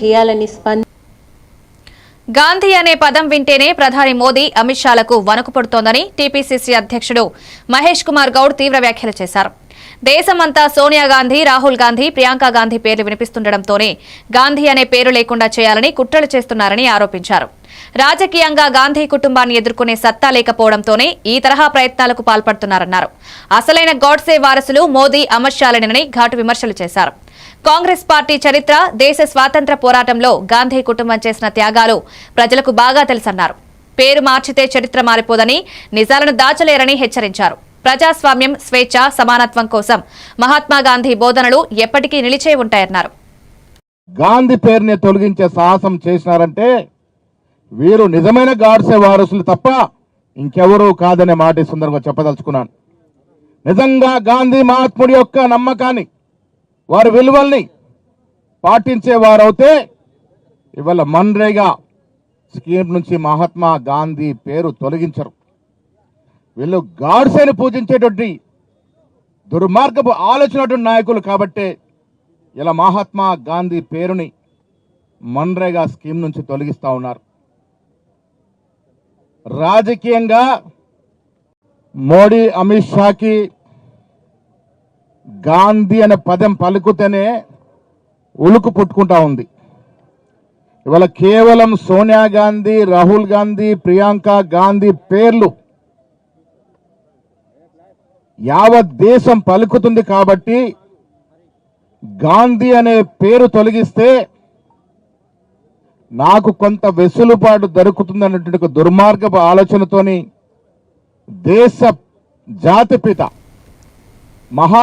చేయాలని స్పంద గాంధీ అనే పదం వింటేనే ప్రధాని మోదీ అమిత్ షాలకు వణుకు పడుతోందని టీపీసీసీ అధ్యక్షుడు మహేష్ కుమార్ గౌడ్ తీవ్ర వ్యాఖ్యలు చేశారు. దేశమంతా సోనియా గాంధీ రాహుల్ గాంధీ ప్రియాంక గాంధీ పేర్లు వినిపిస్తుండటంతోనే గాంధీ అనే పేరు లేకుండా చేయాలని కుట్రలు చేస్తున్నారని ఆరోపించారు. రాజకీయంగా గాంధీ కుటుంబాన్ని ఎదుర్కొనే సత్తా లేకపోవడంతోనే ఈ తరహా ప్రయత్నాలకు పాల్పడుతున్నారన్నారు. అసలైన గోడ్సే వారసులు మోదీ అమిత్ షాలేనని ఘాటు విమర్శలు చేశారు. కాంగ్రెస్ పార్టీ చరిత్ర దేశ స్వాతంత్ర పోరాటంలో గాంధీ కుటుంబం చేసిన త్యాగాలు ప్రజలకు బాగా తెలుసన్నారు. పేరు మార్చితే చరిత్ర మారిపోదని నిజాలను దాచలేరని హెచ్చరించారు. ప్రజాస్వామ్యం స్వేచ్ఛ సమానత్వం కోసం మహాత్మా గాంధీ బోధనలు ఎప్పటికీ నిలిచే ఉంటాయన్నారు. గాంధీ పేరుని తొలగించే సాహసం చేసినారంటే వీరు నిజమైన గాడ్సే వారసులు తప్ప ఇంకెవరూ కాదనే మాట ఈ సందర్భంగా చెప్పదలుచుకున్నాను. నిజంగా గాంధీ మహాత్ముడి యొక్క నమ్మకాన్ని వారి విలువల్ని పాటించే వారైతే ఇవాళ మన్రేగా స్కీమ్ నుంచి మహాత్మా గాంధీ పేరు తొలగించరు. వీళ్ళు గాడ్సేని పూజించేటువంటి దుర్మార్గపు ఆలోచన నాయకులు కాబట్టే ఇలా మహాత్మా గాంధీ పేరుని మన్రేగా స్కీమ్ నుంచి తొలగిస్తూ ఉన్నారు. రాజకీయంగా మోడీ అమిత్ షాకి గాంధీ అనే పదం పలుకుతేనే ఉలుకు పుట్టుకుంటా ఉంది. ఇవాళ కేవలం సోనియా గాంధీ రాహుల్ గాంధీ ప్రియాంక గాంధీ పేర్లు యావత్ దేశం పలుకుతుంది కాబట్టి గాంధీ అనే పేరు తొలగిస్తే నాకు కొంత వెసులుబాటు దొరుకుతుంది అన్నటువంటి ఒక దుర్మార్గపు ఆలోచనతోని దేశ జాతిపిత మహా